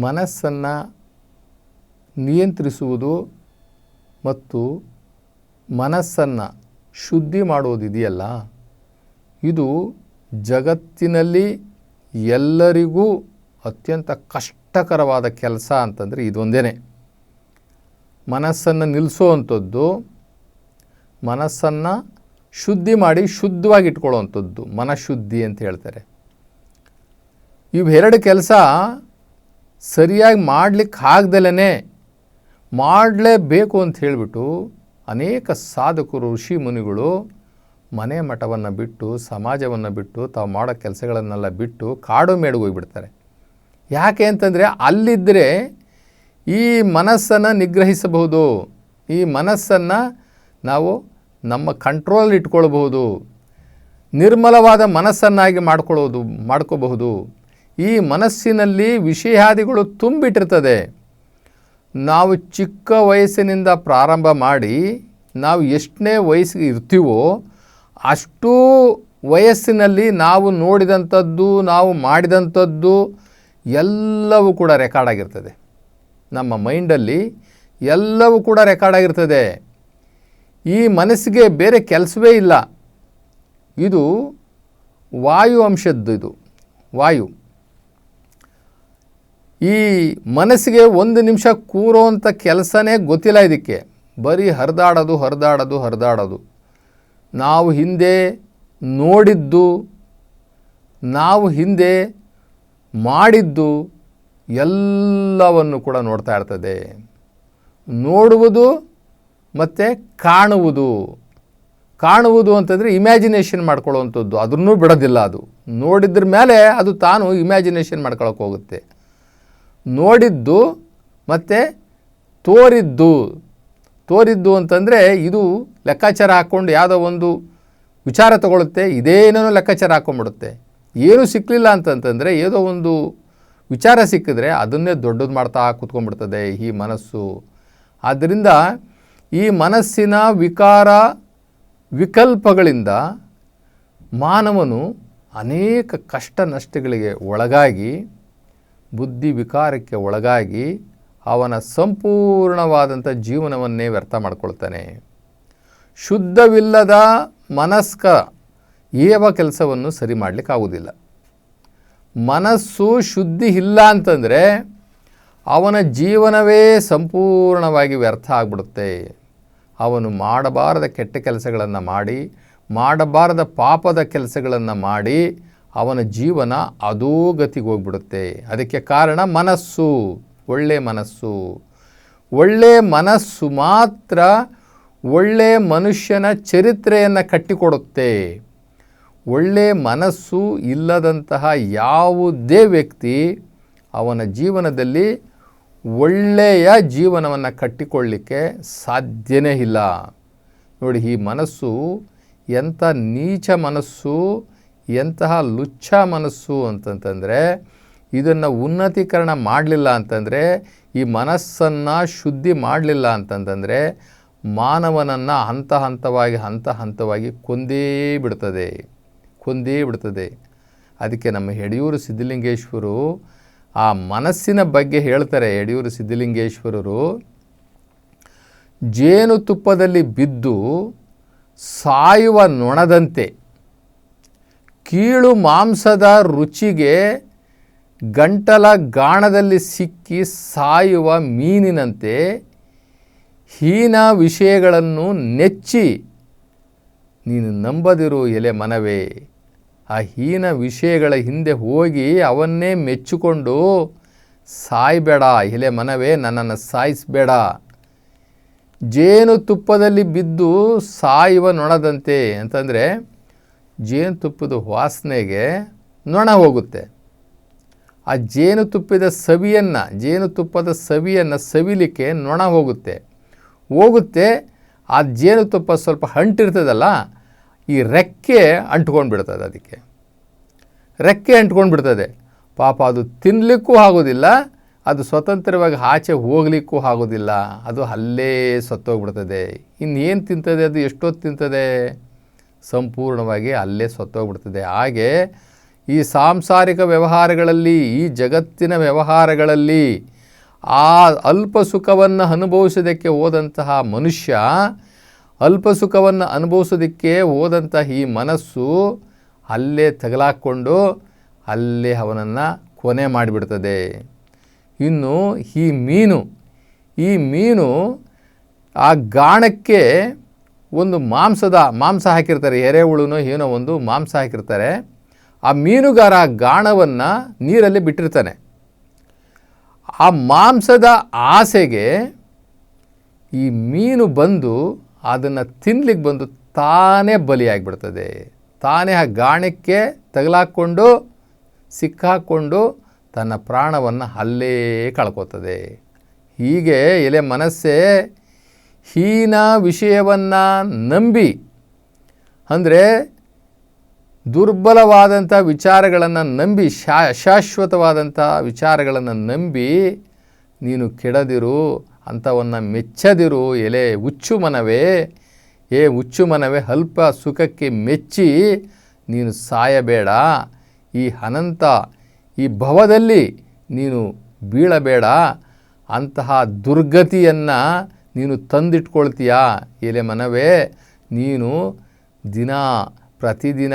ಮನಸ್ಸನ್ನು ನಿಯಂತ್ರಿಸುವುದು ಮತ್ತು ಮನಸ್ಸನ್ನು ಶುದ್ಧಿ ಮಾಡುವುದಿದೆಯಲ್ಲ ಇದು ಜಗತ್ತಿನಲ್ಲಿ ಎಲ್ಲರಿಗೂ ಅತ್ಯಂತ ಕಷ್ಟಕರವಾದ ಕೆಲಸ ಅಂತಂದರೆ ಇದೊಂದೇ ಮನಸ್ಸನ್ನು ನಿಲ್ಲಿಸೋವಂಥದ್ದು ಮನಸ್ಸನ್ನು ಶುದ್ಧಿ ಮಾಡಿ ಶುದ್ಧವಾಗಿ ಮನಃಶುದ್ಧಿ ಅಂತ ಹೇಳ್ತಾರೆ. ಇವೆರಡು ಕೆಲಸ ಸರಿಯಾಗಿ ಮಾಡಲಿಕ್ಕೆ ಆಗ್ದಲೇ ಮಾಡಲೇಬೇಕು ಅಂತ ಹೇಳಿಬಿಟ್ಟು ಅನೇಕ ಸಾಧಕರು, ಋಷಿ ಮುನಿಗಳು ಮನೆ ಮಠವನ್ನು ಬಿಟ್ಟು, ಸಮಾಜವನ್ನು ಬಿಟ್ಟು, ತಾವು ಮಾಡೋ ಕೆಲಸಗಳನ್ನೆಲ್ಲ ಬಿಟ್ಟು ಕಾಡು ಮೇಡಿಗೆ ಹೋಗಿಬಿಡ್ತಾರೆ. ಯಾಕೆ ಅಂತಂದರೆ ಅಲ್ಲಿದ್ದರೆ ಈ ಮನಸ್ಸನ್ನು ನಿಗ್ರಹಿಸಬಹುದು. ಈ ಮನಸ್ಸನ್ನು ನಾವು ನಮ್ಮ ಕಂಟ್ರೋಲ್ ಇಟ್ಕೊಳ್ಬಹುದು. ನಿರ್ಮಲವಾದ ಮನಸ್ಸನ್ನಾಗಿ ಮಾಡ್ಕೊಳ್ಳೋದು, ಮಾಡ್ಕೋಬಹುದು. ಈ ಮನಸ್ಸಿನಲ್ಲಿ ವಿಷಯಾದಿಗಳು ತುಂಬಿಟ್ಟಿರ್ತದೆ. ನಾವು ಚಿಕ್ಕ ವಯಸ್ಸಿನಿಂದ ಪ್ರಾರಂಭ ಮಾಡಿ ನಾವು ಎಷ್ಟನೇ ವಯಸ್ಸಿಗೆ ಇರ್ತೀವೋ ಅಷ್ಟೂ ವಯಸ್ಸಿನಲ್ಲಿ ನಾವು ನೋಡಿದಂಥದ್ದು, ನಾವು ಮಾಡಿದಂಥದ್ದು ಎಲ್ಲವೂ ಕೂಡ ರೆಕಾರ್ಡ್ ಆಗಿರ್ತದೆ. ನಮ್ಮ ಮೈಂಡಲ್ಲಿ ಎಲ್ಲವೂ ಕೂಡ ರೆಕಾರ್ಡ್ ಆಗಿರ್ತದೆ. ಈ ಮನಸ್ಸಿಗೆ ಬೇರೆ ಕೆಲಸವೇ ಇಲ್ಲ. ಇದು ವಾಯು ಅಂಶದ್ದು ಇದು. ವಾಯು. ಈ ಮನಸ್ಸಿಗೆ ಒಂದು ನಿಮಿಷ ಕೂರೋವಂಥ ಕೆಲಸನೇ ಗೊತ್ತಿಲ್ಲ ಇದಕ್ಕೆ. ಬರೀ ಹರಿದಾಡೋದು ಹರಿದಾಡೋದು ಹರಿದಾಡೋದು. ನಾವು ಹಿಂದೆ ನೋಡಿದ್ದು, ನಾವು ಹಿಂದೆ ಮಾಡಿದ್ದು ಎಲ್ಲವನ್ನು ಕೂಡ ನೋಡ್ತಾ ಇರ್ತದೆ. ನೋಡುವುದು ಮತ್ತು ಕಾಣುವುದು. ಕಾಣುವುದು ಅಂತಂದರೆ ಇಮ್ಯಾಜಿನೇಷನ್ ಮಾಡ್ಕೊಳ್ಳುವಂಥದ್ದು. ಅದನ್ನೂ ಬಿಡೋದಿಲ್ಲ ಅದು. ನೋಡಿದ್ರ ಮೇಲೆ ಅದು ತಾನು ಇಮ್ಯಾಜಿನೇಷನ್ ಮಾಡ್ಕೊಳಕ್ಕೆ ಹೋಗುತ್ತೆ. ನೋಡಿದ್ದು ಮತ್ತು ತೋರಿದ್ದು. ತೋರಿದ್ದು ಅಂತಂದರೆ ಇದು ಲೆಕ್ಕಾಚಾರ ಹಾಕ್ಕೊಂಡು ಯಾವುದೋ ಒಂದು ವಿಚಾರ ತಗೊಳುತ್ತೆ ಇದೇನೋ ಲೆಕ್ಕಾಚಾರ ಹಾಕ್ಕೊಂಡ್ಬಿಡುತ್ತೆ. ಏನೂ ಸಿಕ್ಕಲಿಲ್ಲ ಅಂತಂತಂದರೆ ಏನೋ ಒಂದು ವಿಚಾರ ಸಿಕ್ಕಿದ್ರೆ ಅದನ್ನೇ ದೊಡ್ಡದು ಮಾಡ್ತಾ ಕೂತ್ಕೊಂಡ್ಬಿಡ್ತದೆ ಈ ಮನಸ್ಸು. ಆದ್ದರಿಂದ ಈ ಮನಸ್ಸಿನ ವಿಕಾರ ವಿಕಲ್ಪಗಳಿಂದ ಮಾನವನು ಅನೇಕ ಕಷ್ಟ ನಷ್ಟಗಳಿಗೆ ಒಳಗಾಗಿ ಬುದ್ಧಿ ವಿಕಾರಕ್ಕೆ ಒಳಗಾಗಿ ಅವನ ಸಂಪೂರ್ಣವಾದಂಥ ಜೀವನವನ್ನೇ ವ್ಯರ್ಥ ಮಾಡಿಕೊಳ್ತಾನೆ. ಶುದ್ಧವಿಲ್ಲದ ಮನಸ್ಕ ಯಾವ ಕೆಲಸವನ್ನು ಸರಿ ಮಾಡಲಿಕ್ಕಾಗೋದಿಲ್ಲ ಮನಸ್ಸು ಶುದ್ಧಿ ಇಲ್ಲ ಅಂತಂದರೆ ಅವನ ಜೀವನವೇ ಸಂಪೂರ್ಣವಾಗಿ ವ್ಯರ್ಥ ಆಗಿಬಿಡುತ್ತೆ. ಅವನು ಮಾಡಬಾರದ ಕೆಟ್ಟ ಕೆಲಸಗಳನ್ನು ಮಾಡಿ, ಮಾಡಬಾರದ ಪಾಪದ ಕೆಲಸಗಳನ್ನು ಮಾಡಿ ಅವನ ಜೀವನ ಅದೋ ಗತಿಗೆ ಹೋಗ್ಬಿಡುತ್ತೆ. ಅದಕ್ಕೆ ಕಾರಣ ಮನಸ್ಸು, ಒಳ್ಳೆ ಮನಸ್ಸು. ಒಳ್ಳೆ ಮನಸ್ಸು ಮಾತ್ರ ಒಳ್ಳೆ ಮನುಷ್ಯನ ಚರಿತ್ರೆಯನ್ನು ಕಟ್ಟಿಕೊಡುತ್ತೆ. ಒಳ್ಳೆ ಮನಸ್ಸು ಇಲ್ಲದಂತಹ ಯಾವುದೇ ವ್ಯಕ್ತಿ ಅವನ ಜೀವನದಲ್ಲಿ ಒಳ್ಳೆಯ ಜೀವನವನ್ನು ಕಟ್ಟಿಕೊಳ್ಳಲಿಕ್ಕೆ ಸಾಧ್ಯನೇ ಇಲ್ಲ. ನೋಡಿ, ಈ ಮನಸ್ಸು ಎಂಥ ನೀಚ ಮನಸ್ಸು ಎಂತಹ ಲುಚ್ಚ ಮನಸ್ಸು ಅಂತಂತಂದರೆ ಇದನ್ನು ಉನ್ನತೀಕರಣ ಮಾಡಲಿಲ್ಲ ಅಂತಂದರೆ, ಈ ಮನಸ್ಸನ್ನು ಶುದ್ಧಿ ಮಾಡಲಿಲ್ಲ ಅಂತಂತಂದರೆ ಮಾನವನನ್ನು ಹಂತ ಹಂತವಾಗಿ ಹಂತ ಹಂತವಾಗಿ ಕೊಂದೇ ಬಿಡ್ತದೆ ಕೊಂದೇ ಬಿಡ್ತದೆ. ಅದಕ್ಕೆ ನಮ್ಮ ಯಡಿಯೂರು ಸಿದ್ಧಲಿಂಗೇಶ್ವರು ಆ ಮನಸ್ಸಿನ ಬಗ್ಗೆ ಹೇಳ್ತಾರೆ. ಯಡಿಯೂರು ಸಿದ್ಧಲಿಂಗೇಶ್ವರರು ಜೇನುತುಪ್ಪದಲ್ಲಿ ಬಿದ್ದು ಸಾಯುವ ನೊಣದಂತೆ ಕೀಳು ಮಾಂಸದ ರುಚಿಗೆ ಗಂಟಲ ಗಾಣದಲ್ಲಿ ಸಿಕ್ಕಿ ಸಾಯುವ ಮೀನಿನಂತೆ ಹೀನ ವಿಷಯಗಳನ್ನು ನೆಚ್ಚಿ, ನೀನು ನಂಬದಿರು ಎಲೆ ಮನವೇ. ಆ ಹೀನ ವಿಷಯಗಳ ಹಿಂದೆ ಹೋಗಿ ಅವನ್ನೇ ಮೆಚ್ಚಿಕೊಂಡು, ಸಾಯಬೇಡ ಎಲೆ ಮನವೇ, ನನ್ನನ್ನು ಸಾಯಿಸಬೇಡ. ಜೇನುತುಪ್ಪದಲ್ಲಿ ಬಿದ್ದು ಸಾಯುವ ನೊಣದಂತೆ. ಅಂತಂದರೆ ಜೇನುತುಪ್ಪದ ವಾಸನೆಗೆ ನೊಣ ಹೋಗುತ್ತೆ. ಆ ಜೇನುತುಪ್ಪದ ಸವಿಯನ್ನು ಜೇನುತುಪ್ಪದ ಸವಿಯನ್ನು ಸವಿಲಿಕ್ಕೆ ನೊಣ ಹೋಗುತ್ತೆ. ಹೋಗುತ್ತೆ, ಆ ಜೇನುತುಪ್ಪ ಸ್ವಲ್ಪ ಅಂಟಿರ್ತದಲ್ಲ, ಈ ರೆಕ್ಕೆ ಅಂಟ್ಕೊಂಡು ಬಿಡ್ತದೆ ಅದಕ್ಕೆ. ರೆಕ್ಕೆ ಅಂಟ್ಕೊಂಡು ಬಿಡ್ತದೆ ಪಾಪ ಅದು ತಿನ್ನಲಿಕ್ಕೂ ಆಗೋದಿಲ್ಲ, ಅದು ಸ್ವತಂತ್ರವಾಗಿ ಆಚೆ ಹೋಗಲಿಕ್ಕೂ ಆಗೋದಿಲ್ಲ, ಅದು ಅಲ್ಲೇ ಸತ್ತೋಗ್ಬಿಡ್ತದೆ. ಇನ್ನೇನು ತಿಂತದೆ ಅದು, ಎಷ್ಟೊತ್ತು ತಿಂತದೆ? ಸಂಪೂರ್ಣವಾಗಿ ಅಲ್ಲೇ ಸತ್ತೋಗ್ಬಿಡ್ತದೆ. ಹಾಗೆ ಈ ಸಾಂಸಾರಿಕ ವ್ಯವಹಾರಗಳಲ್ಲಿ, ಈ ಜಗತ್ತಿನ ವ್ಯವಹಾರಗಳಲ್ಲಿ ಆ ಅಲ್ಪ ಸುಖವನ್ನು ಅನುಭವಿಸೋದಕ್ಕೆ ಹೋದಂತಹ ಮನುಷ್ಯ, ಅಲ್ಪ ಸುಖವನ್ನು ಅನುಭವಿಸೋದಕ್ಕೆ ಹೋದಂತಹ ಈ ಮನಸ್ಸು ಅಲ್ಲೇ ತಗಲಾಕ್ಕೊಂಡು ಅಲ್ಲೇ ಅವನನ್ನು ಕೊನೆ ಮಾಡಿಬಿಡ್ತದೆ. ಇನ್ನು ಈ ಮೀನು ಈ ಮೀನು ಆ ಗಾಣಕ್ಕೆ ಒಂದು ಮಾಂಸದ ಮಾಂಸ ಹಾಕಿರ್ತಾರೆ ಎರೆಹುಳುನೋ ಏನೋ ಒಂದು ಮಾಂಸ ಹಾಕಿರ್ತಾರೆ, ಆ ಮೀನುಗಾರ ಗಾಣವನ್ನು ನೀರಲ್ಲಿ ಬಿಟ್ಟಿರ್ತಾನೆ. ಆ ಮಾಂಸದ ಆಸೆಗೆ ಈ ಮೀನು ಬಂದು ಅದನ್ನು ತಿನ್ಲಿಕ್ಕೆ ಬಂದು ತಾನೇ ಬಲಿಯಾಗಿಬಿಡ್ತದೆ. ತಾನೇ ಆ ಗಾಣಕ್ಕೆ ತಗಲಾಕ್ಕೊಂಡು ಸಿಕ್ಕಾಕ್ಕೊಂಡು ತನ್ನ ಪ್ರಾಣವನ್ನು ಅಲ್ಲೇ ಕಳ್ಕೊತದೆ. ಹೀಗೆ ಎಲೆ ಮನಸ್ಸೇ ಹೀನ ವಿಷಯವನ್ನು ನಂಬಿ, ಅಂದರೆ ದುರ್ಬಲವಾದಂಥ ವಿಚಾರಗಳನ್ನು ನಂಬಿ, ಶಾ ಶಾಶ್ವತವಾದಂಥ ವಿಚಾರಗಳನ್ನು ನಂಬಿ, ನೀನು ಕೆಡದಿರು ಅಂಥವನ್ನು ಮೆಚ್ಚದಿರು, ಎಲೆ ಹುಚ್ಚು ಮನವೇ, ಏ ಹುಚ್ಚು ಮನವೇ, ಅಲ್ಪ ಸುಖಕ್ಕೆ ಮೆಚ್ಚಿ ನೀನು ಸಾಯಬೇಡ. ಈ ಅನಂತ, ಈ ಭವದಲ್ಲಿ ನೀನು ಬೀಳಬೇಡ. ಅಂತಹ ದುರ್ಗತಿಯನ್ನು ನೀನು ತಂದಿಟ್ಕೊಳ್ತೀಯಾ? ಎಲೆ ಮನವೇ, ನೀನು ದಿನ ಪ್ರತಿದಿನ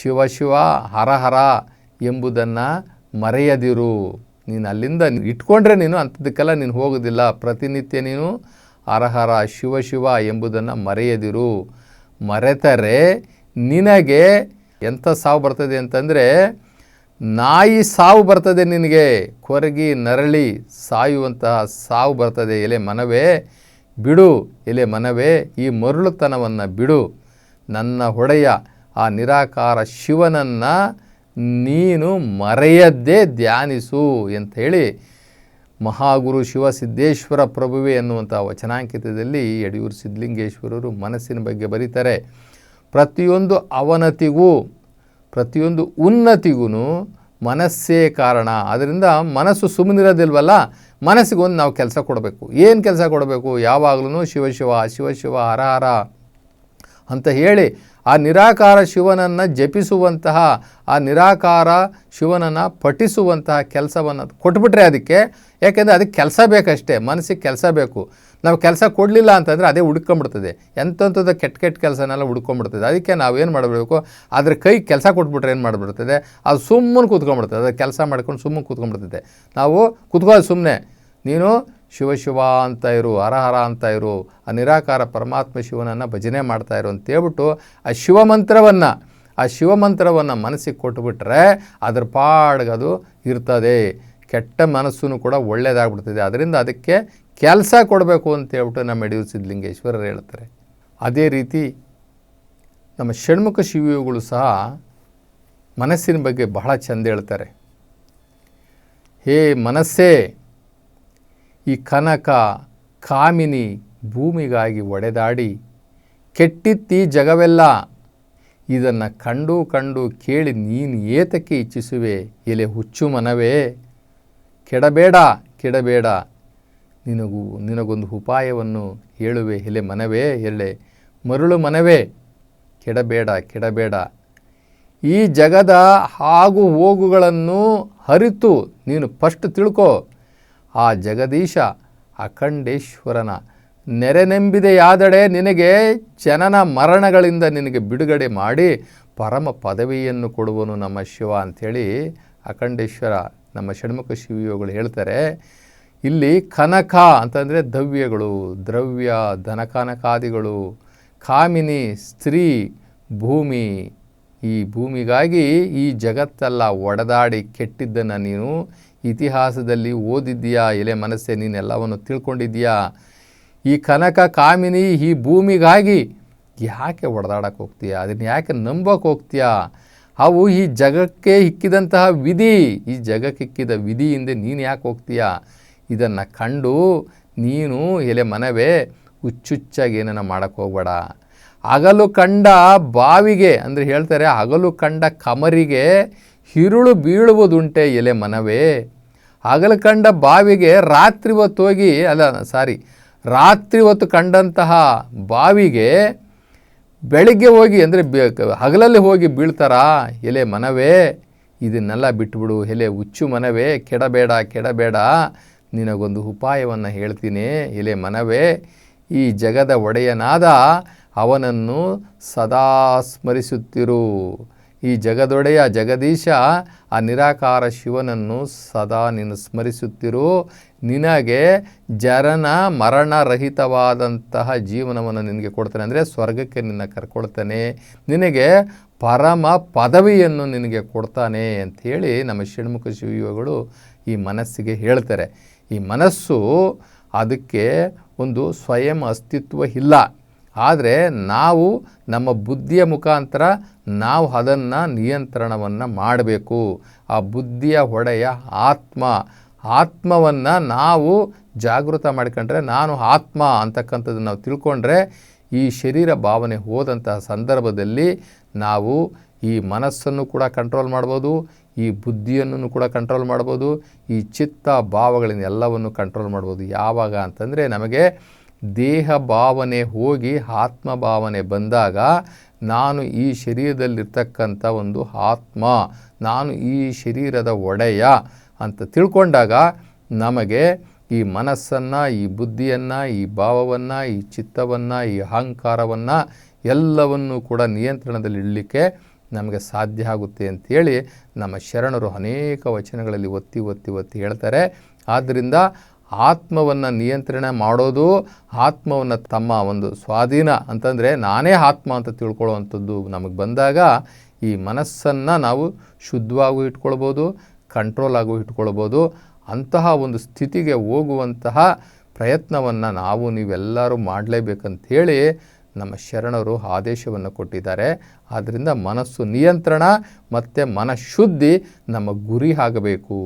ಶಿವ ಶಿವ ಹರ ಹರ ಎಂಬುದನ್ನು ಮರೆಯದಿರು. ನೀನು ಅಲ್ಲಿಂದ ಇಟ್ಕೊಂಡ್ರೆ ನೀನು ಅಂಥದ್ದಕ್ಕೆಲ್ಲ ನೀನು ಹೋಗೋದಿಲ್ಲ. ಪ್ರತಿನಿತ್ಯ ನೀನು ಹರಹರ ಶಿವ ಶಿವ ಎಂಬುದನ್ನು ಮರೆಯದಿರು. ಮರೆತರೆ ನಿನಗೆ ಎಂಥ ಸಾವು ಬರ್ತದೆ ಅಂತಂದರೆ ನಾಯಿ ಸಾವು ಬರ್ತದೆ ನಿನಗೆ. ಕೊರಗಿ ನರಳಿ ಸಾಯುವಂತಹ ಸಾವು ಬರ್ತದೆ. ಎಲೆ ಮನವೇ, ಬಿಡು. ಎಲೆ ಮನವೇ, ಈ ಮರುಳುತನವನ್ನು ಬಿಡು. ನನ್ನ ಹೊಡೆಯ, ಆ ನಿರಾಕಾರ ಶಿವನನ್ನು ನೀನು ಮರೆಯದ್ದೇ ಧ್ಯಾನಿಸು ಅಂತ ಹೇಳಿ ಮಹಾಗುರು ಶಿವಸಿದ್ದೇಶ್ವರ ಪ್ರಭುವೆ ಎನ್ನುವಂಥ ವಚನಾಂಕಿತದಲ್ಲಿ ಯಡಿಯೂರು ಸಿದ್ಧಲಿಂಗೇಶ್ವರರು ಮನಸ್ಸಿನ ಬಗ್ಗೆ ಬರೀತಾರೆ. ಪ್ರತಿಯೊಂದು ಅವನತಿಗೂ ಪ್ರತಿಯೊಂದು ಉನ್ನತಿಗೂ ಮನಸ್ಸೇ ಕಾರಣ. ಅದರಿಂದ ಮನಸ್ಸು ಸುಮ್ಮನಿರೋದಿಲ್ವಲ್ಲ ಮನಸ್ಸಿಗೆ ಒಂದು ನಾವು ಕೆಲಸ ಕೊಡಬೇಕು. ಏನು ಕೆಲಸ ಕೊಡಬೇಕು? ಯಾವಾಗಲೂ ಶಿವಶಿವ ಶಿವಶಿವ ಹರ ಹರ ಅಂತ ಹೇಳಿ ಆ ನಿರಾಕಾರ ಶಿವನನ್ನು ಜಪಿಸುವಂತಹ, ಆ ನಿರಾಕಾರ ಶಿವನನ್ನು ಪಠಿಸುವಂತಹ ಕೆಲಸವನ್ನು ಕೊಟ್ಬಿಟ್ರೆ ಅದಕ್ಕೆ, ಯಾಕೆಂದರೆ ಅದಕ್ಕೆ ಕೆಲಸ ಬೇಕಷ್ಟೇ, ಮನಸ್ಸಿಗೆ ಕೆಲಸ ಬೇಕು. ನಾವು ಕೆಲಸ ಕೊಡಲಿಲ್ಲ ಅಂತಂದರೆ ಅದೇ ಹುಡ್ಕೊಂಬಿಡ್ತದೆ. ಎಂಥದ್ದು ಕೆಟ್ಟ ಕೆಟ್ಟ ಕೆಲಸನೆಲ್ಲ ಹುಡ್ಕೊಂಬಿಡ್ತದೆ. ಅದಕ್ಕೆ ನಾವೇನು ಮಾಡಬೇಕು, ಅದ್ರ ಕೈ ಕೆಲಸ ಕೊಟ್ಬಿಟ್ರೆ ಏನು ಮಾಡಿಬಿಡ್ತದೆ, ಅದು ಸುಮ್ಮನೆ ಕೂತ್ಕೊಂಡ್ಬಿಡ್ತದೆ ಅದು ಕೆಲಸ ಮಾಡ್ಕೊಂಡು ಸುಮ್ಮನೆ ಕೂತ್ಕೊಂಡ್ಬಿಡ್ತದೆ ನಾವು ಕೂತ್ಕೊಳ್ಳೋದು ಸುಮ್ಮನೆ ನೀನು ಶಿವ ಶಿವ ಅಂತ ಇರು ಹರಹರ ಹರ ಅಂತ ಇರು, ಆ ನಿರಾಕಾರ ಪರಮಾತ್ಮ ಶಿವನನ್ನು ಭಜನೆ ಮಾಡ್ತಾ ಇರು ಅಂತೇಳ್ಬಿಟ್ಟು ಆ ಶಿವಮಂತ್ರವನ್ನು ಆ ಶಿವಮಂತ್ರವನ್ನು ಮನಸ್ಸಿಗೆ ಕೊಟ್ಟುಬಿಟ್ರೆ ಅದ್ರ ಪಾಡ್ಗೆ ಅದು ಇರ್ತದೆ. ಕೆಟ್ಟ ಮನಸ್ಸೂ ಕೂಡ ಒಳ್ಳೆಯದಾಗ್ಬಿಡ್ತದೆ ಅದರಿಂದ ಅದಕ್ಕೆ ಕೆಲಸ ಕೊಡಬೇಕು ಅಂತೇಳ್ಬಿಟ್ಟು ನಮ್ಮ ಯಡಿಯೂರು ಸಿದ್ಧಲಿಂಗೇಶ್ವರರು ಹೇಳ್ತಾರೆ. ಅದೇ ರೀತಿ ನಮ್ಮ ಷಣ್ಮುಖ ಶಿವಿಯುಗಳು ಸಹ ಮನಸ್ಸಿನ ಬಗ್ಗೆ ಬಹಳ ಚಂದ ಹೇಳ್ತಾರೆ. ಹೇ ಮನಸ್ಸೇ ಈ ಕನಕ ಕಾಮಿನಿ ಭೂಮಿಗಾಗಿ ಒಡೆದಾಡಿ, ಕೆಟ್ಟಿತ್ತಿ ಜಗವೆಲ್ಲ, ಇದನ್ನು ಕಂಡು ಕಂಡು ಕೇಳಿ ನೀನು ಏತಕ್ಕೆ ಇಚ್ಛಿಸುವೆ? ಎಲೆ ಹುಚ್ಚು ಮನವೇ. ಕೆಡಬೇಡ ಕೆಡಬೇಡ. ನಿನಗೂ, ನಿನಗೊಂದು ಉಪಾಯವನ್ನು ಹೇಳುವೆ ಎಲೆ ಮನವೇ, ಎಲೆ ಮರುಳು ಮನವೇ. ಕೆಡಬೇಡ ಕೆಡಬೇಡ. ಈ ಜಗದ ಆಗು ಹೋಗುಗಳನ್ನು ಅರಿತು ನೀನು ಫಸ್ಟ್ ತಿಳ್ಕೊ. ಆ ಜಗದೀಶ ಅಖಂಡೇಶ್ವರನ ನೆರೆನೆಂಬಿದೆಯಾದಡೆ ನಿನಗೆ ಜನನ ಮರಣಗಳಿಂದ ನಿನಗೆ ಬಿಡುಗಡೆ ಮಾಡಿ ಪರಮ ಪದವಿಯನ್ನು ಕೊಡುವನು ನಮ್ಮ ಶಿವ ಅಂಥೇಳಿ ಅಖಂಡೇಶ್ವರ ನಮ್ಮ ಷಣ್ಮುಖ ಶಿವಯೋಗಳು ಹೇಳ್ತಾರೆ. ಇಲ್ಲಿ ಕನಕ ಅಂತಂದರೆ ದ್ರವ್ಯಗಳು ದ್ರವ್ಯ, ಧನಕನಕಾದಿಗಳು, ಕಾಮಿನಿ, ಸ್ತ್ರೀ, ಭೂಮಿ. ಈ ಭೂಮಿಗಾಗಿ ಈ ಜಗತ್ತೆಲ್ಲ ಒಡೆದಾಡಿ ಕೆಟ್ಟಿದ್ದನ್ನು ನೀನು ಇತಿಹಾಸದಲ್ಲಿ ಓದಿದ್ದೀಯಾ? ಎಲೆ ಮನಸ್ಸೆ, ನೀನೆಲ್ಲವನ್ನು ತಿಳ್ಕೊಂಡಿದ್ದೀಯಾ? ಈ ಕನಕ ಕಾಮಿನಿ ಈ ಭೂಮಿಗಾಗಿ ಯಾಕೆ ಹೊಡೆದಾಡಕ್ಕೆ ಹೋಗ್ತೀಯಾ? ಅದನ್ನು ಯಾಕೆ ನಂಬಕ್ಕೆ ಹೋಗ್ತೀಯಾ? ಅವು ಈ ಜಗಕ್ಕೆ ಇಕ್ಕಿದಂತಹ ವಿಧಿ. ಈ ಜಗಕ್ಕೆ ಇಕ್ಕಿದ ವಿಧಿಯಿಂದ ನೀನು ಯಾಕೆ ಹೋಗ್ತೀಯಾ? ಇದನ್ನು ಕಂಡು ನೀನು, ಎಲೆ ಮನವೇ, ಹುಚ್ಚುಚ್ಚಾಗಿ ಏನನ್ನ ಮಾಡೋಕ್ಕೆ ಹೋಗ್ಬೇಡ. ಹಗಲು ಕಂಡ ಬಾವಿಗೆ, ಅಂದರೆ ಹೇಳ್ತಾರೆ, ಹಗಲು ಕಂಡ ಕಮರಿಗೆ ಹಿರುಳು ಬೀಳುವುದುಂಟೆ ಎಲೆ ಮನವೇ. ಹಗಲು ಕಂಡ ಬಾವಿಗೆ ರಾತ್ರಿ ಹೊತ್ತು ಹೋಗಿ ಅಲ್ಲ, ಸಾರಿ ರಾತ್ರಿ ಹೊತ್ತು ಕಂಡಂತಹ ಬಾವಿಗೆ ಬೆಳಿಗ್ಗೆ ಹೋಗಿ, ಅಂದರೆ ಹಗಲಲ್ಲಿ ಹೋಗಿ ಬೀಳ್ತಾರಾ ಎಲೆ ಮನವೇ. ಇದನ್ನೆಲ್ಲ ಬಿಟ್ಬಿಡು, ಎಲೆ ಹುಚ್ಚು ಮನವೇ, ಕೆಡಬೇಡ ಕೆಡಬೇಡ, ನಿನಗೊಂದು ಉಪಾಯವನ್ನು ಹೇಳ್ತೀನಿ ಎಲೆ ಮನವೇ. ಈ ಜಗದ ಒಡೆಯನಾದ ಅವನನ್ನು ಸದಾ ಸ್ಮರಿಸುತ್ತಿರು. ಈ ಜಗದೊಡೆಯ ಜಗದೀಶ, ಆ ನಿರಾಕಾರ ಶಿವನನ್ನು ಸದಾ ನೀನು ಸ್ಮರಿಸುತ್ತಿರು. ನಿನಗೆ ಜರನ ಮರಣರಹಿತವಾದಂತಹ ಜೀವನವನ್ನು ನಿನಗೆ ಕೊಡ್ತಾನೆ ಅಂದರೆ ಸ್ವರ್ಗಕ್ಕೆ ನಿನ್ನ ಕರ್ಕೊಳ್ತಾನೆ. ನಿನಗೆ ಪರಮ ಪದವಿಯನ್ನು ನಿನಗೆ ಕೊಡ್ತಾನೆ ಅಂಥೇಳಿ ನಮ್ಮ ಷಣ್ಮುಖ ಶಿವಗಳು ಈ ಮನಸ್ಸಿಗೆ ಹೇಳ್ತಾರೆ. ಈ ಮನಸ್ಸು ಅದಕ್ಕೆ ಒಂದು ಸ್ವಯಂ ಅಸ್ತಿತ್ವ ಇಲ್ಲ. ಆದರೆ ನಾವು ನಮ್ಮ ಬುದ್ಧಿಯ ಮುಖಾಂತರ ನಾವು ಅದನ್ನು ನಿಯಂತ್ರಣವನ್ನು ಮಾಡಬೇಕು. ಆ ಬುದ್ಧಿಯ ಹೊಡೆಯ ಆತ್ಮ, ಆತ್ಮವನ್ನು ನಾವು ಜಾಗೃತ ಮಾಡ್ಕೊಂಡ್ರೆ ನಾನು ಆತ್ಮ ಅಂತಕ್ಕಂಥದ್ದು ನಾವು ತಿಳ್ಕೊಂಡ್ರೆ ಈ ಶರೀರ ಭಾವನೆ ಹೋದಂತಹ ಸಂದರ್ಭದಲ್ಲಿ ನಾವು ಈ ಮನಸ್ಸನ್ನು ಕೂಡ ಕಂಟ್ರೋಲ್ ಮಾಡ್ಬೋದು, ಈ ಬುದ್ಧಿಯನ್ನು ಕೂಡ ಕಂಟ್ರೋಲ್ ಮಾಡ್ಬೋದು, ಈ ಚಿತ್ತ ಭಾವಗಳಿಂದ ಎಲ್ಲವನ್ನು ಕಂಟ್ರೋಲ್ ಮಾಡ್ಬೋದು. ಯಾವಾಗ ಅಂತಂದರೆ ನಮಗೆ ದೇಹ ಭಾವನೆ ಹೋಗಿ ಆತ್ಮ ಭಾವನೆ ಬಂದಾಗ ನಾನು ಈ ಶರೀರದಲ್ಲಿರ್ತಕ್ಕಂಥ ಒಂದು ಆತ್ಮ, ನಾನು ಈ ಶರೀರದ ಒಡೆಯ ಅಂತ ತಿಳ್ಕೊಂಡಾಗ ನಮಗೆ ಈ ಮನಸ್ಸನ್ನು, ಈ ಬುದ್ಧಿಯನ್ನು, ಈ ಭಾವವನ್ನು, ಈ ಚಿತ್ತವನ್ನು, ಈ ಅಹಂಕಾರವನ್ನು ಎಲ್ಲವನ್ನು ಕೂಡ ನಿಯಂತ್ರಣದಲ್ಲಿ ಇಡಲಿಕ್ಕೆ ನಮಗೆ ಸಾಧ್ಯ ಆಗುತ್ತೆ ಅಂಥೇಳಿ ನಮ್ಮ ಶರಣರು ಅನೇಕ ವಚನಗಳಲ್ಲಿ ಒತ್ತಿ ಒತ್ತಿ ಒತ್ತಿ ಹೇಳ್ತಾರೆ. ಆದ್ದರಿಂದ ಆತ್ಮವನ್ನು ನಿಯಂತ್ರಣ ಮಾಡೋದು ಆತ್ಮವನ್ನು ತಮ್ಮ ಒಂದು ಸ್ವಾಧೀನ ಅಂತಂದರೆ ನಾನೇ ಆತ್ಮ ಅಂತ ತಿಳ್ಕೊಳ್ಳುವಂಥದ್ದು ನಮಗೆ ಬಂದಾಗ ಈ ಮನಸ್ಸನ್ನು ನಾವು ಶುದ್ಧವಾಗೂ ಇಟ್ಕೊಳ್ಬೋದು ಕಂಟ್ರೋಲ್ ಇಟ್ಕೊಳ್ಬೋದು, ಅಂತಹ ಒಂದು ಸ್ಥಿತಿಗೆ ಹೋಗುವಂತಹ ಪ್ರಯತ್ನವನ್ನು ನಾವು ನೀವೆಲ್ಲರೂ ಮಾಡಲೇಬೇಕಂಥೇಳಿ ನಮ್ಮ ಶರಣರು ಆದೇಶವನ್ನು ಕೊಟ್ಟಿದ್ದಾರೆ. ಆದ್ದರಿಂದ ಮನಸ್ಸು ನಿಯಂತ್ರಣ ಮತ್ತು ಮನಃಶುದ್ಧಿ ನಮ್ಮ ಗುರಿ ಆಗಬೇಕು.